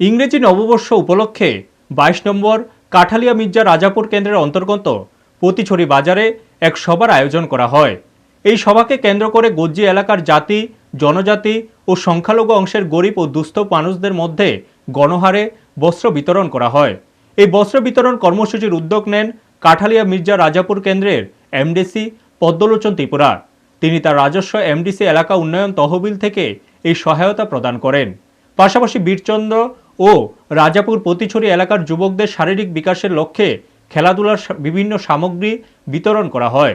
ইংরেজি নববর্ষ উপলক্ষে বাইশ নম্বর কাঠালিয়া মির্জা রাজাপুর কেন্দ্রের অন্তর্গত পতিছড়ি বাজারে এক সভার আয়োজন করা হয়। এই সভাকে কেন্দ্র করে গজ্জি এলাকার জাতি, জনজাতি ও সংখ্যালঘু অংশের গরিব ও দুস্থ মানুষদের মধ্যে গণহারে বস্ত্র বিতরণ করা হয়। এই বস্ত্র বিতরণ কর্মসূচির উদ্যোগ নেন কাঠালিয়া মির্জা রাজাপুর কেন্দ্রের এমডিসি পদ্মলোচন ত্রিপুরা। তিনি তার রাজস্ব এমডিসি এলাকা উন্নয়ন তহবিল থেকে এই সহায়তা প্রদান করেন। পাশাপাশি বীরচন্দ্র ও রাজাপুর প্রতিছড়ি এলাকার যুবকদের শারীরিক বিকাশের লক্ষ্যে খেলাধুলার বিভিন্ন সামগ্রী বিতরণ করা হয়।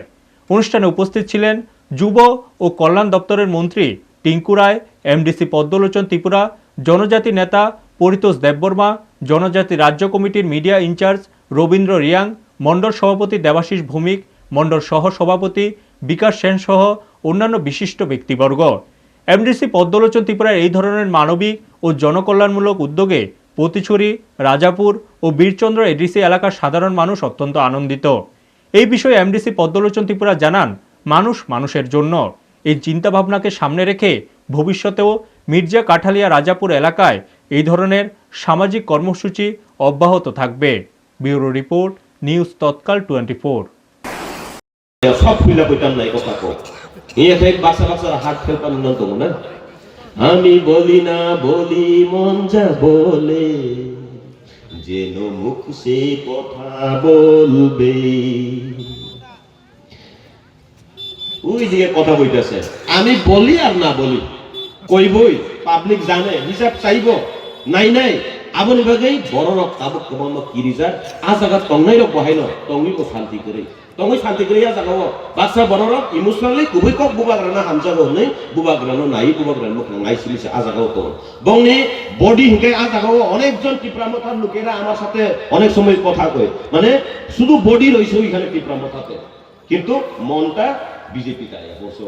অনুষ্ঠানে উপস্থিত ছিলেন যুব ও কল্যাণ দপ্তরের মন্ত্রী টিঙ্কু রায়, এমডিসি পদ্মলোচন ত্রিপুরা, জনজাতি নেতা পরিতোষ দেববর্মা, জনজাতি রাজ্য কমিটির media in charge Rabindra Reang, মণ্ডল সভাপতি দেবাশিস ভৌমিক, মণ্ডল সহ সভাপতি বিকাশ সেন সহ অন্যান্য বিশিষ্ট ব্যক্তিবর্গ। এমডিসি পদ্মলোচন, ত্রিপুরার এই ধরনের মানবিক ও জনকল্যাণমূলক উদ্যোগে পতিছড়ি, রাজাপুর ও বীরচন্দ্র এডিসি এলাকার সাধারণ মানুষ অত্যন্ত আনন্দিত। এই বিষয়ে এমডিসি পদ্মলোচন, ত্রিপুরা জানান, মানুষ মানুষের জন্য। এই চিন্তাভাবনাকে সামনে রেখে ভবিষ্যতেও মির্জা কাঠালিয়া রাজাপুর এলাকায় এই ধরনের সামাজিক কর্মসূচি অব্যাহত থাকবে। Bureau report, news Tatkal twenty four. সব খুইলা কইতাম নাই কথা কো এই একটা বাসা বাসার হাত ফেলতাম না তো না? আমি বলি না, বলি মন যা বলে, যেন মুখ সে কথা বলবে। ওই দিকে কথা বইতেছে আমি বলি আর না বলি। কইবই পাবলিক জানে, হিসাব চাইব, নাই নাই। আবন বাগেই বড় রক তাবক কমানো কিরিজার আ জায়গা তংনাই রক বহাই ন তংই কো শান্তি করে। তংই শান্তি করে আ জায়গা বাচ্চা বড় রক ইমোশনালি খুবই কক বুবাগ্রানা হামজা গনে বুবাগ্রানো নাই বুবাগ্রানো নাই সিলিছে আ জায়গা তো বংনি বডি হুকে আ জায়গা অনেকজন টিপ্রামথার লোকেরা আমার সাথে অনেক সময় কথা কয়। মানে শুধু বডি রইছে ওইখানে টিপ্রামথাতে কিন্তু মনটা বিজেপি তাই বসে